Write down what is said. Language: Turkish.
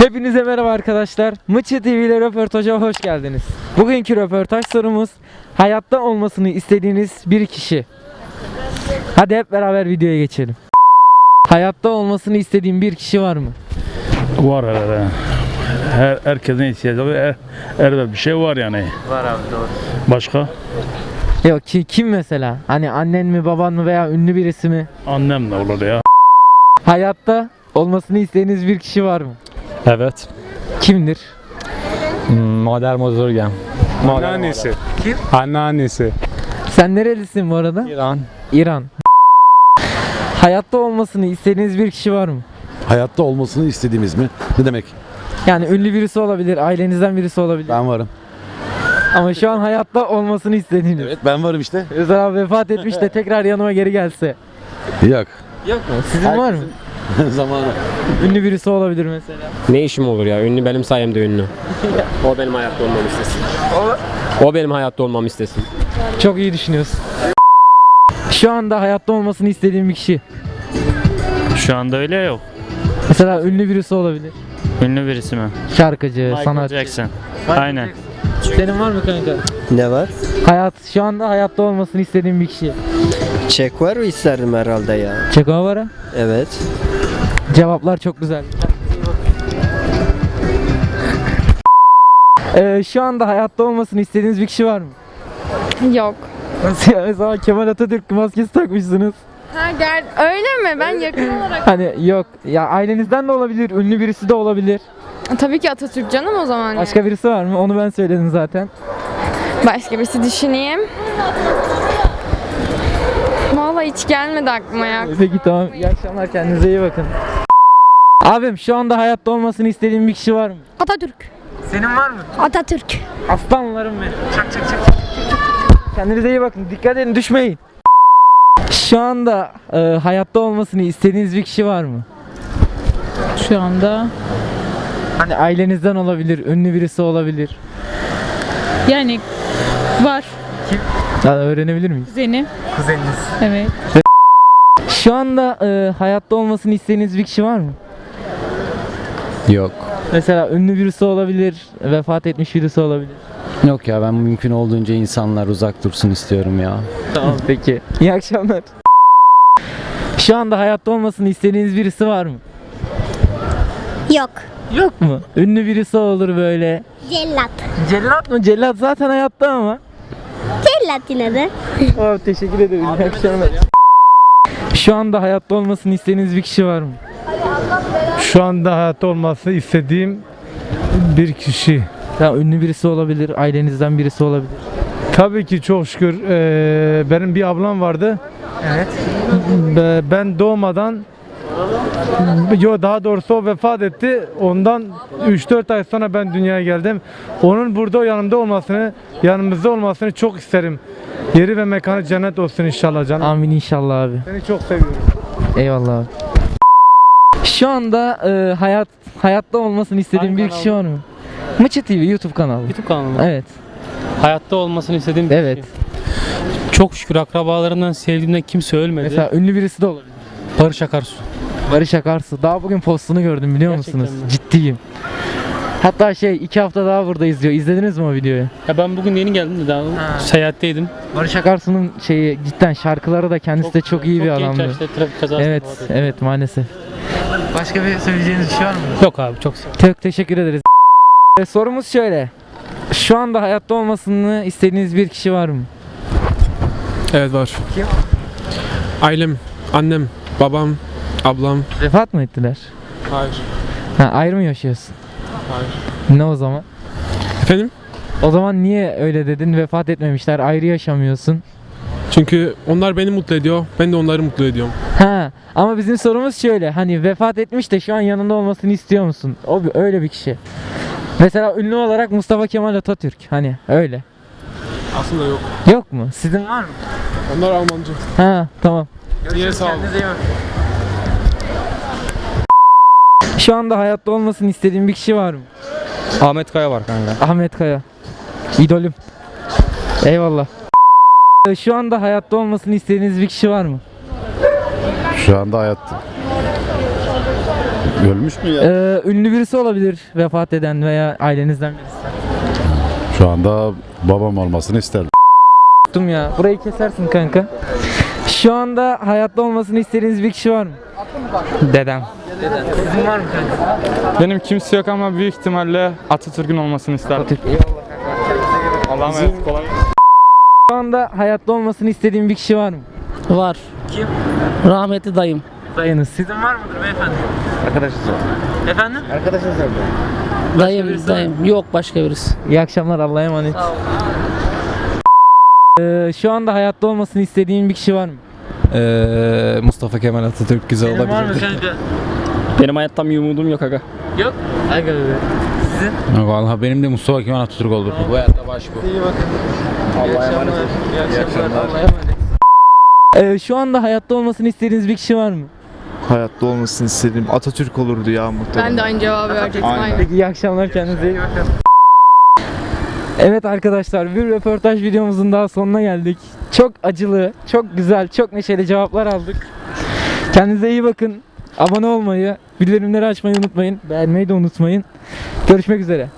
Hepinize merhaba arkadaşlar. Mıçı TV ile röportaja hoş geldiniz. Bugünkü röportaj sorumuz hayatta olmasını istediğiniz bir kişi. Hadi hep beraber videoya geçelim. Hayatta olmasını istediğin bir kişi var mı? Var herhalde. Her, herkesin ihtiyacı var. Her, her bir şey var yani. Var abi doğru. Başka? Yok ki kim mesela? Hani annen mi baban mı veya ünlü birisi mi? Annem de olur ya. Hayatta olmasını istediğiniz bir kişi var mı? Evet. Kimdir? Hmm, Modern Mozurgen. Anneannesi. Kim? Anneannesi. Sen nerelisin bu arada? İran. İran. Hayatta olmasını istediğiniz bir kişi var mı? Hayatta olmasını istediğimiz mi? Ne demek? Yani ünlü birisi olabilir, ailenizden birisi olabilir. Ben varım. Ama şu an hayatta olmasını istediğiniz. Evet ben varım işte. Özel abi vefat etmiş de tekrar yanıma geri gelse. Yok. Yok mu? Sizin var mı? Zamanı. Ünlü birisi olabilir mesela. Ne işim olur ya? Ünlü benim sayemde ünlü. O benim hayatta olmamı istesin. O benim hayatta olmamı istesin. Çok iyi düşünüyorsun. Şu anda hayatta olmasını istediğim bir kişi. Şu anda öyle yok. Mesela ünlü birisi olabilir. Ünlü birisi mi? Şarkıcı, Michael sanatçı. Jackson. Aynen. Jackson. Senin var mı kanka? Ne var? Hayat, şu anda hayatta olmasını istediğim bir kişi. Çek var isterdim herhalde ya. Çekavara. Evet. Cevaplar çok güzel. Ee, şu anda hayatta olmasını istediğiniz bir kişi var mı? Yok. Nasıl ya? Mesela Kemal Atatürk maskesi takmışsınız. Ha ger öyle mi? Ben yakın olarak. Hani yok. Ya ailenizden de olabilir, ünlü birisi de olabilir. Tabii ki Atatürk canım o zaman. Başka birisi var mı? Onu ben söyledim zaten. Başka birisi düşüneyim. Hiç gelmedi aklıma ya. Peki tamam. İyi akşamlar. Kendinize iyi bakın. Abim şu anda hayatta olmasını istediğin bir kişi var mı? Atatürk. Senin var mı? Atatürk. Aslanlarım benim. Çak çak çak çak. Kendinize iyi bakın. Dikkat edin düşmeyin. Şu anda e, hayatta olmasını istediğiniz bir kişi var mı? Şu anda Hani ailenizden olabilir, ünlü birisi olabilir. yani var Ya, öğrenebilir miyiz? kuzenim. Kuzeniniz. Evet. Şu anda e, hayatta olmasını istediğiniz bir kişi var mı? Yok. Mesela ünlü birisi olabilir, vefat etmiş birisi olabilir. Yok ya ben mümkün olduğunca insanlar uzak dursun istiyorum ya. Tamam peki. İyi akşamlar. Şu anda hayatta olmasını istediğiniz birisi var mı? Yok. Yok mu? Ünlü birisi olur böyle. Cellat. Cellat mı? Cellat zaten hayatta ama. De. Tamam teşekkür ederim. İyi akşamlar. Şu anda hayatta olmasını istediğiniz bir kişi var mı? Şu anda hayatta olması istediğim bir kişi. Ya ünlü birisi olabilir, ailenizden birisi olabilir. Tabii ki çok şükür eee, benim bir ablam vardı. Evet. Be- Ben doğmadan Yo daha doğrusu o vefat etti. Ondan 3-4 ay sonra ben dünyaya geldim. Onun burada yanımda olmasını, yanımızda olmasını çok isterim. Yeri ve mekanı cennet olsun inşallah canım. Amin inşallah abi. Seni çok seviyorum. Eyvallah abi. Şu anda e, hayat hayatta olmasını istediğin bir kişi var mı? Mıçı TV YouTube kanalı. YouTube kanalı mı? Evet. Hayatta olmasını istediğim bir Evet. kişi. Çok şükür akrabalarından sevdiğimden kimse ölmedi. Mesela ünlü birisi de olabilir. Barış Akarsu. Barış Akarsu. Daha bugün postunu gördüm biliyor Gerçekten musunuz? mi? Ciddiyim. Hatta şey iki hafta daha burada izliyor. İzlediniz mi o videoyu? Ya ben bugün yeni geldim de daha seyahatteydim. Barış Akarsu'nun şeyi cidden şarkıları da kendisi de çok iyi bir genç adamdı. yaşta trafik kazası Evet, etti. evet maalesef. Başka bir söyleyeceğiniz bir şey var mı? Yok abi çok sağ ol. Çok teşekkür ederiz. E, Sorumuz şöyle. Şu anda hayatta olmasını istediğiniz bir kişi var mı? Evet var. Kim? Ailem, annem, babam, ablam. Vefat mı ettiler? Hayır. Ha, ayrı mı yaşıyorsun? Hayır. Ne o zaman? Efendim? O zaman niye öyle dedin? Vefat etmemişler, ayrı yaşamıyorsun. Çünkü onlar beni mutlu ediyor. Ben de onları mutlu ediyorum. Ha, ama bizim sorumuz şöyle. Hani vefat etmiş de şu an yanında olmasını istiyor musun? O öyle bir kişi. Mesela ünlü olarak Mustafa Kemal Atatürk. Hani öyle. Aslında yok. Yok mu? Sizin var mı? Onlar Almancı. Ha, tamam. Niye sağ olun. Şu anda hayatta olmasını istediğin bir kişi var mı? Ahmet Kaya var kanka. Ahmet Kaya. İdolüm. Eyvallah. Şu anda hayatta olmasını istediğiniz bir kişi var mı? Şu anda hayatta. Ölmüş mü ya? Ee, ünlü birisi olabilir vefat eden veya ailenizden birisi. Şu anda babam olmasını isterdim. Tuttum ya. Burayı kesersin kanka. Şu anda hayatta olmasını istediğiniz bir kişi var mı? Dedem. Sizin var mı kanka? Benim kimse yok ama büyük ihtimalle Atatürk'ün olmasını isterdim. Atatürk. Allah'a emanet kolay Şu anda hayatta olmasını istediğin bir kişi var mı? Var. Kim? Rahmetli dayım. Dayınız. Sizin var mıdır beyefendi? Arkadaşınız Efendim? Dayım, dayım. Yok başka birisi. İyi akşamlar Allah'a emanet. Ee, şu anda hayatta olmasını istediğin bir kişi var mı? Mustafa Kemal Atatürk güzel Senin var mı kanka? Benim hayattan bir umudum yok aga. Yok. Aga be. Sizin? Vallahi benim de Mustafa Kemal Atatürk olur. Bu hayatta baş bu. İyi bakın. Allah'a emanet. İyi akşamlar. Allah'a emanet. Ee, şu anda hayatta olmasını istediğiniz bir kişi var mı? Hayatta olmasını istediğim Atatürk olurdu ya muhtemelen. Ben de aynı cevabı verecektim. Aynen. Aynen. Peki iyi akşamlar kendinize iyi. Evet arkadaşlar bir röportaj videomuzun daha sonuna geldik. Çok acılı, çok güzel, çok neşeli cevaplar aldık. Kendinize iyi bakın. Abone olmayı, bildirimleri açmayı unutmayın. Beğenmeyi de unutmayın. Görüşmek üzere.